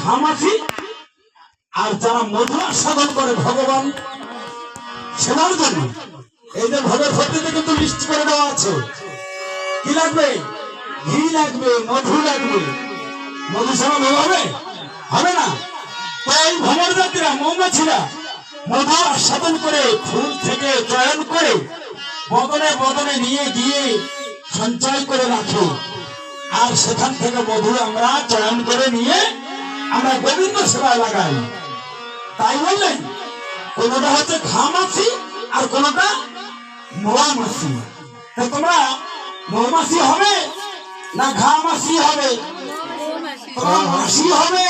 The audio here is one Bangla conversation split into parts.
ঘামাছি আর যারা মধু আস্বাদন করে ভগবান সেনার জন্য এই যে ভোগের ভর্তিতে কিন্তু লিস্ট করে দেওয়া আছে। কি লাগবে? ঘি লাগবে, মধু লাগবে। মধু ছাড়া হবে? হবে না। তো এই ভ্রমণ জাতিরা, মৌমাছিরা মধু আস্বাদন করে, ফুল থেকে চয়ন করে বদনে বদনে নিয়ে গিয়ে সঞ্চয় করে রাখে। আর সেখান থেকে মধু আমরা চয়ন করে নিয়ে আমরা গোবিন্দ সেবায় লাগাই। তাই বললেন কোনটা হচ্ছে ঘামাছি আর কোনটা মৌমাছি তা তোমরা মৌমাছি হবে না ঘামাছি হবে? তোমরা মাসি হবে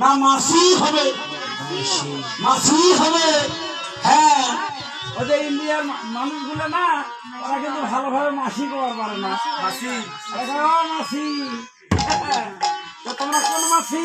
না মাসি হবে? মাসি হবে। হ্যাঁ। ওই যে ইন্ডিয়ার মানুষগুলো না ওরা কিন্তু ভালোভাবে মাসি করতে পারে না। মাসি মাসি তোমরা কোন মাসি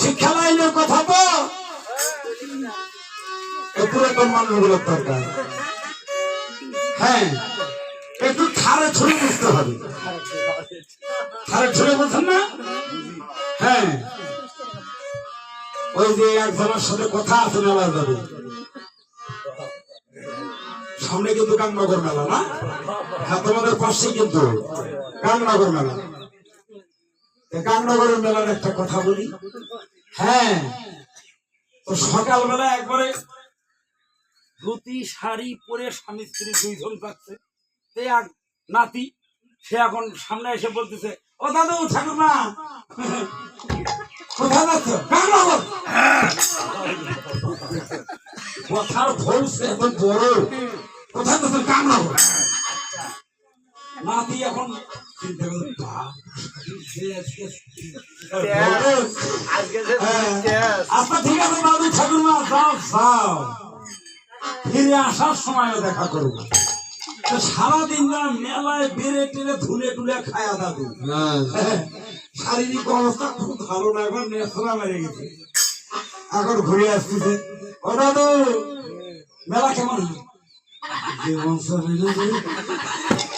শিক্ষা লাইনের কথা তো পুরাতন মানুষগুলোর দরকার। হ্যাঁ একটু থারে ছুঁড়ে বুঝতে হবে। থারে ছুঁড়ে বুঝছেন না? হ্যাঁ। ওই যে একজনের সাথে কথা আছে মেলা যাবে সামনে কিন্তু কামনগর মেলা না? হ্যাঁ তোমাদের পাশে কিন্তু কামনগর মেলা। এই কামনগরের মেলার একটা কথা বলি। হ্যাঁ তো সকালবেলা একবারে ধুতি, শাড়ি পরে স্বামী স্ত্রী দুইজন যাচ্ছে। তে এক নাতি, সে এখন সামনে এসে বলতেছে, ও দাদু, ঠাকুরমা! কোথায় যাচ্ছ? কামনগর কথার ভরসে এত বড়। কোথায় যাচ্ছ? কামনগর নাতি এখন চিন্তা করে হ্যাঁ। আচ্ছা ঠিক আছে দাদু ঠাকুরমা যাও যাও। ফিরে আসার সময়ও দেখা করব। তো সারাদিন না মেলায় বেড়ে টেনে ধুলে টুলে খায়া দাদু। হ্যাঁ, শারীরিক অবস্থা খুব ভালো না এখন নেশা মেরে গেছে। এখন ঘুরে আসতেছে। ও দাদু মেলা কেমন? জীবন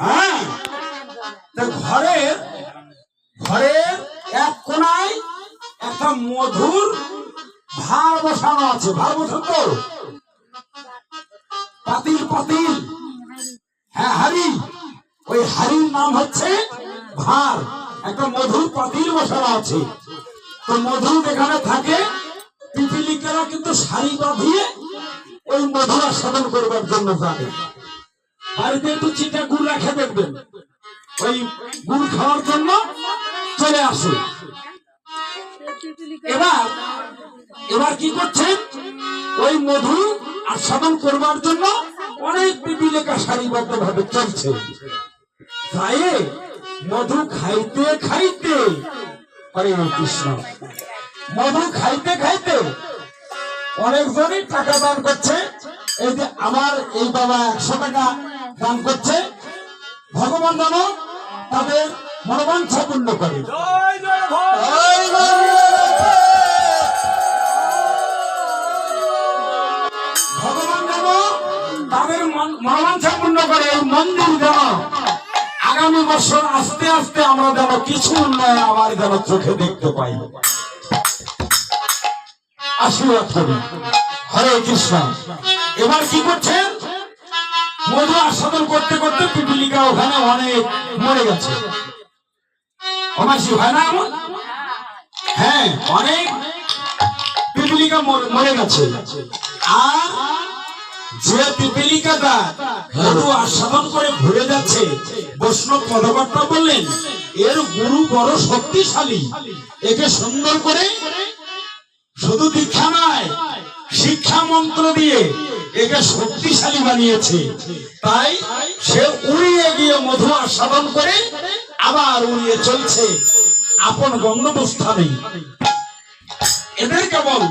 হ্যাঁ? ঘরের ঘরের এক কোনায় মধুর ভার বসানো আছে। হ্যাঁ হাড়ি। ওই হাড়ির নাম হচ্ছে ভার। একটা মধুর পাতিল বসানো আছে। তো মধু যেখানে থাকে, পিপিলিকেরা কিন্তু শাড়ি বাঁধিয়ে ওই মধু আস্বাদন করবার জন্য যাবে। বাড়িতে একটু চিটা গুড় রেখে দেখবেন। ওই গুড় খাওয়ার জন্য চলে আসে। এবার এবার কি করছেন? ওই মধু আস্বাদন করবার জন্য অনেক পিপিলিকা সারিবদ্ধ ভাবে চলছে। তাই মধু খাইতে খাইতে, হরে কৃষ্ণ, মধু খাইতে খাইতে অনেকজনই টাকা দান করছে। এই যে আমার এই বাবা একশো টাকা দান করছে। ভগবান যেন তাদের মনোবাঞ্ছা পূর্ণ করে। জয় জয় ভয় জয় জয় ভগবান যেন তাদের মনোবাঞ্ছা পূর্ণ করে এই মন্দির যেন আগামী বছর আস্তে আস্তে আমরা যেন কিছু উন্নয়ন যেন চোখে দেখতে পাই। আশীর্বাদ করি। হরে কৃষ্ণ। এবার কি করছেন? মধু আস্বাদন করতে করতে পিপিলিকা ওখানে অনেক মরে গেছে। হয় না হ্যাঁ অনেক পিপিলিকা মরে গেছে। আর যে পিপিলিকাটা মধু আস্বাদন করে ঘুরে যাচ্ছে, বৈষ্ণব পদকর্তা বললেন, এর গুরু বড় শক্তিশালী। একে সুন্দর করে শুধু দীক্ষা নয়, শিক্ষা মন্ত্র দিয়ে একে শক্তিশালী বানিয়েছে। তাই সে উড়িয়ে গিয়ে মধু আস্বাদন করে আবার উড়িয়ে চলছে। আপন গঙ্গবস্থানে এদের কেবল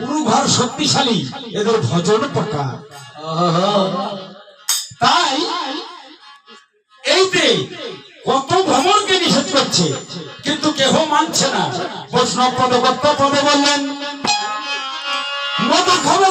গুরু ঘর শক্তিশালী, এদের ভজন পাকা তাই এইতে কত ভ্রমণকে নিষেধ করছে, কিন্তু কেহ মানছে না। বৈষ্ণব পদকর্তা পদে বললেন মজা খাবে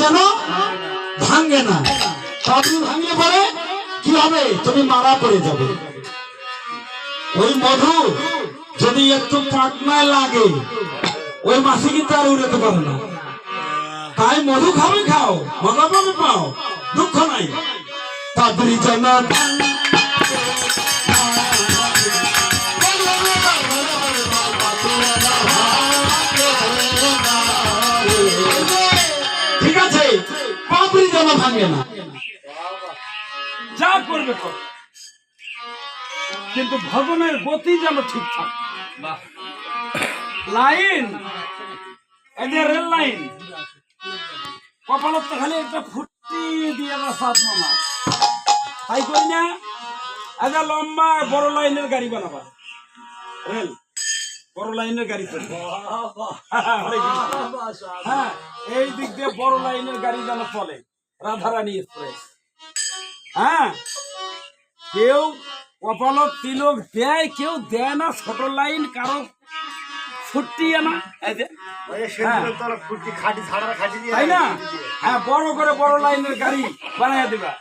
যেন ভাঙে না। পাপড়ি ভাঙলে পরে কি হবে? তুমি মারা পড়ে যাবে। ওই মধু যদি একটু পাটনায় লাগে, ওই মাসি কিন্তু আর উড়াতে পারে না। তাই মধু খাবে খাও মজা পাবে পাও, দুঃখ নাই। পাপড়ি যেন না যা করবে কর কিন্তু ভবনের গতি যেন ঠিক থাকে লাইন যে রেল লাইন কপালত খালি একটা ফুটি দিয়ে না সাত মামা তাই করি না আচ্ছা লম্বা বড় লাইনের গাড়ি বানাবা রেল বড় লাইনের গাড়ি হ্যাঁ এই দিক দিয়ে বড় লাইনের গাড়ি যেন চলে রাধারানী এক্সপ্রেস। হ্যাঁ? কেউ কপালত তিলক দেয় কেউ দেয় না ছোট লাইন কারও ছুটিয়ে না। এই যে, হ্যাঁ, তাই না? হ্যাঁ বড় করে বড় লাইনের গাড়ি বানাই দিবা।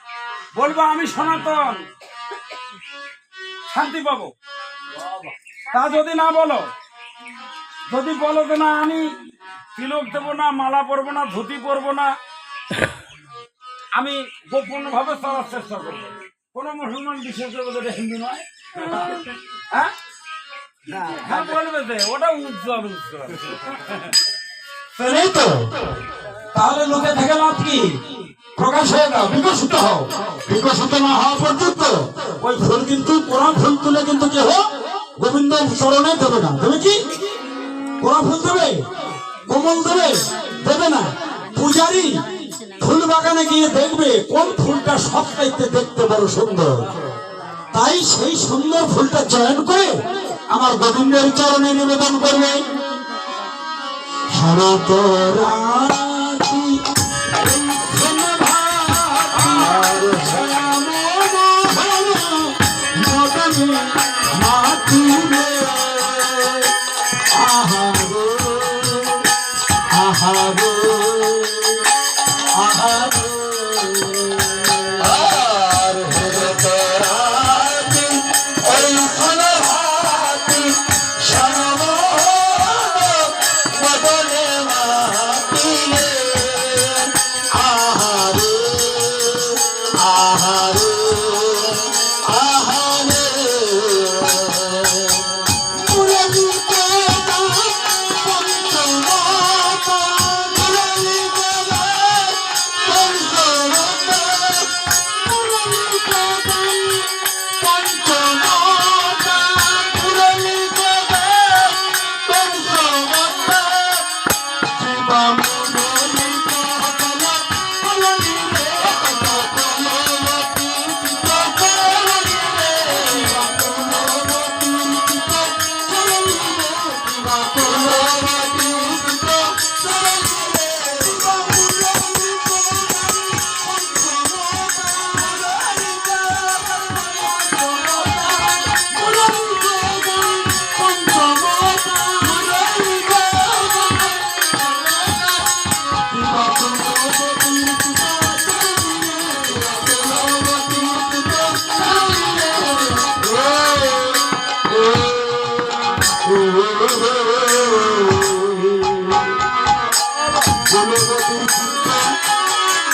বলবা আমি সনাতন। শান্তি পাবো। তা যদি না বলো যদি বলো যে না আমি তিলক দেবো না মালা পরবো না ধুতি পরবো না আমি গোপন ভাবে চলার চেষ্টা করব। কোন মুসলমান বিশেষ করে হিন্দু নয়। হ্যাঁ? হ্যাঁ বলবে যে, ওটা উজ্জ্বল উজ্জ্বল। তো। তাহলে লোকে থেকে লাভ কি? প্রকাশ হয়ে দাও বিকশিত হও। বিকশিত না হওয়া পর্যন্ত ওই ফুল কিন্তু কোরআন ফুল তুলে কিন্তু কেহ গোবিন্দ চরণে দেবে না। দেবে কি? কোরআন ফুল দেবে? কোমল দেবে? দেবে না। পূজারি ফুল বাগানে গিয়ে দেখবে কোন ফুলটা সবচাইতে দেখতে বড় সুন্দর। তাই সেই সুন্দর ফুলটা চয়ন করে আমার গোবিন্দের চরণে নিবেদন করবে। শরত Oh.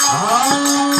Ah